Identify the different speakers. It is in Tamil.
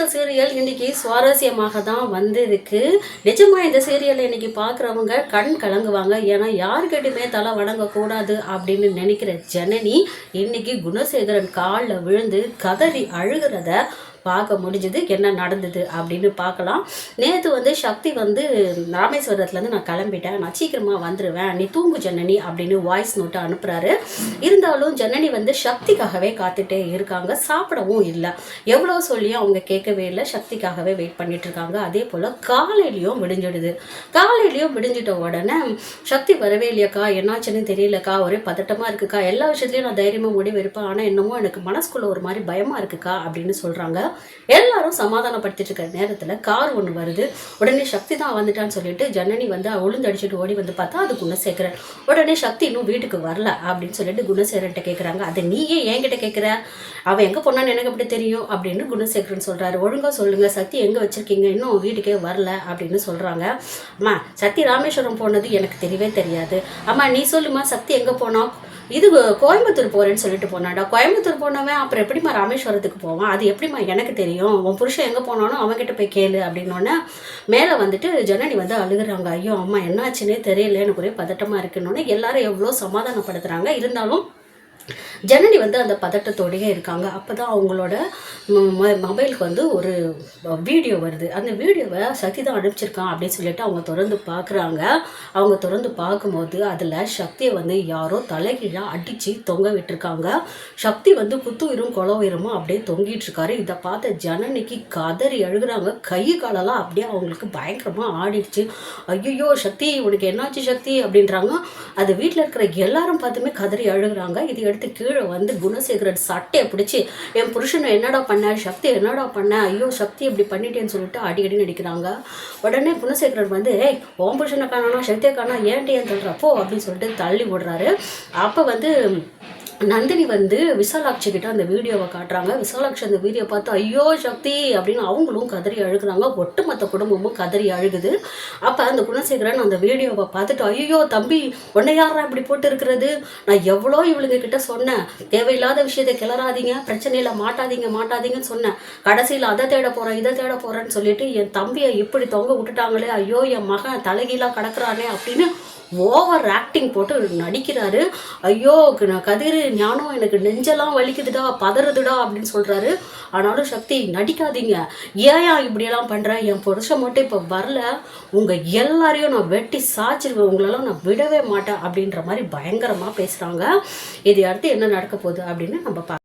Speaker 1: துணிச்சல் சீரியல் இன்னைக்கு சுவாரஸ்யமாக தான் வந்திருக்கு. நிஜமா இந்த சீரியலை இன்னைக்கு பார்க்குறவங்க கண் கலங்குவாங்க. ஏன்னா யாருக்கிட்டையுமே தலை வணங்கக்கூடாது அப்படின்னு நினைக்கிற ஜனனி இன்னைக்கு குணசேகரன் காலில் விழுந்து கதறி அழுகிறத பார்க்க முடிஞ்சது என்ன நடந்தது அப்படின்னு பார்க்கலாம். நேற்று வந்து சக்தி வந்து ராமேஸ்வரத்துலேருந்து நான் கிளம்பிட்டேன். நான் சீக்கிரமாக வந்துடுவேன் நீ தூங்கு ஜனனி அப்படின்னு வாய்ஸ் நோட்டை அனுப்புகிறாரு இருந்தாலும் ஜனனி வந்து சக்திக்காகவே காத்துட்டே இருக்காங்க. சாப்பிடவும் இல்லை. எவ்வளோ சொல்லியும் அவங்க கேட்கவே இல்லை. சக்திக்காகவே வெயிட் பண்ணிட்டு இருக்காங்க. அதே போல் காலையிலையும் விடிஞ்சிடுது. காலையிலையும் விடிஞ்சிட்ட உடனே சக்தி வரவே இல்லையாக்கா? என்னாச்சுன்னு தெரியலக்கா? ஒரே பதட்டமாக இருக்குக்கா? எல்லா விஷயத்துலையும் நான் தைரியமாக முடிவு இருப்பேன் ஆனால் என்னமோ எனக்கு மனசுக்குள்ளே ஒரு மாதிரி பயமாக இருக்குக்கா? அப்படின்னு சொல்கிறாங்க எல்லாரும் சமாதானப்படுத்திட்டு இருக்கிற நேரத்தில் கார் ஒன்று வருது. உடனே சக்தி தான் வந்துட்டான்னு சொல்லிட்டு ஜனனி வந்து உளுந்து அடிச்சுட்டு ஓடி வந்து பார்த்தா அது குணசேகரன் உடனே சக்தி இன்னும் வீட்டுக்கு வரல அப்படின்னு சொல்லிட்டு குணசேகரன்ட்ட கேட்குறாங்க அதை நீயே என்கிட்ட கேட்குற அவன் எங்கே போனான்னு எனக்கு எப்படி தெரியும்? அப்படின்னு குணசேகரன் சொல்கிறாரு ஒழுங்காக சொல்லுங்கள் சக்தி எங்கே வச்சுருக்கீங்க? இன்னும் வீட்டுக்கே வரல. அப்படின்னு சொல்கிறாங்க அம்மா சக்தி ராமேஸ்வரம் போனது எனக்கு தெரியவே தெரியாது. அம்மா நீ சொல்லுமா? சக்தி எங்கே போனோம் இது கோயம்புத்தூர் போகிறேன்னு சொல்லிட்டு போனாடா. கோயம்புத்தூர் போனவன் அப்புறம் எப்படிம்மா ராமேஸ்வரத்துக்கு போவான்? அது எப்படிம்மா எனக்கு தெரியும்? உன் புருஷன் எங்கே போனானோ அவன்கிட்ட போய் கேளு அப்படின்னோடனே மேலே வந்துட்டு ஜனனி வந்து அழுகுறாங்க. ஐயோ அம்மா என்னாச்சுன்னே தெரியல எனக்கு ஒரே பதட்டமாக இருக்குன்னொன்னே எல்லாரும் எவ்வளோ சமாதானப்படுத்துகிறாங்க இருந்தாலும் ஜனனி வந்து அந்த பதட்டத்தோடையே இருக்காங்க. அப்போ தான் அவங்களோட மொபைலுக்கு வந்து ஒரு வீடியோ வருது. அந்த வீடியோவை சக்தி தான் அனுப்பிச்சிருக்கான் அப்படின்னு சொல்லிட்டு அவங்க திறந்து பார்க்குறாங்க அவங்க திறந்து பார்க்கும்போது அதில் சக்தியை வந்து யாரோ தலைகீழாக அடித்து தொங்க விட்டுருக்காங்க. சக்தி வந்து குத்துயிரும் குளவுயிரமும் அப்படியே தொங்கிட்டு இருக்காரு. இதை பார்த்த ஜனனிக்கு கதறி அழுகுறாங்க கை காலெல்லாம் அப்படியே அவங்களுக்கு பயங்கரமாக ஆடிடுச்சு. ஐயோ சக்தி உனக்கு என்னாச்சு சக்தி அப்படின்றாங்க. அது வீட்டில் இருக்கிற எல்லாரும் பார்த்துமே கதறி அழுகுறாங்க இதை எடுத்து கீழே வந்து குணசேகரன் சட்டையை பிடிச்சி என் புருஷனை என்னடா பண்ண? சக்தி என்னடா பண்ண? ஐயோ சக்தி இப்படி பண்ணிட்டேன்னு சொல்லிட்டு அடி அடி நடிக்கிறாங்க. உடனே குணசேகரன் வந்து ஏய் ஓம் புருஷனை காணா சக்தியை காணா ஏன்ட்டு ஏன் சொல்கிறப்போ அப்படின்னு சொல்லிட்டு தள்ளி விடுறாரு அப்போ வந்து நந்தினி வந்து விசாலாட்சி கிட்ட அந்த வீடியோவை காட்டுறாங்க. விசாலாட்சி அந்த வீடியோ பார்த்து ஐயோ சக்தி அப்படின்னு அவங்களும் கதறி அழுகுறாங்க. ஒட்டுமொத்த குடும்பமும் கதறி அழுகுது. அப்போ அந்த குணசேகரன் அந்த வீடியோவை பார்த்துட்டு ஐயோ தம்பி உன்னை யாரா இப்படி போட்டு இருக்கிறது நான் எவ்வளோ இவளுங்க கிட்ட சொன்னேன். தேவையில்லாத விஷயத்தை கிளறாதீங்க. பிரச்சனையில் மாட்டாதீங்க மாட்டாதீங்கன்னு சொன்னேன். கடைசியில் அதை தேட போகிறேன் இதை தேட போகிறேன்னு சொல்லிட்டு என் தம்பியை இப்படி தொங்க விட்டுட்டாங்களே ஐயோ என் மகன் தலைகீழாக கிடக்குறானே அப்படின்னு ஓவர் ஆக்டிங் போட்டு நடிக்கிறாரு. ஐயோ நான் கதிர் ஞானம் எனக்கு நெஞ்செல்லாம் வலிக்குதுடா பதறுதுடா அப்படின்னு சொல்கிறாரு ஆனாலும் சக்தி நடிக்காதீங்க. ஏன் இப்படியெல்லாம் பண்ணுறேன் என் புருஷன் மட்டும் இப்போ வரல. உங்கள் எல்லாரையும் நான் வெட்டி சாய்ச்சிருவேன். உங்களெல்லாம் நான் விடவே மாட்டேன் அப்படின்ற மாதிரி பயங்கரமாக பேசுகிறாங்க இது அடுத்து என்ன நடக்க போகுது அப்படின்னு நம்ம பார்க்க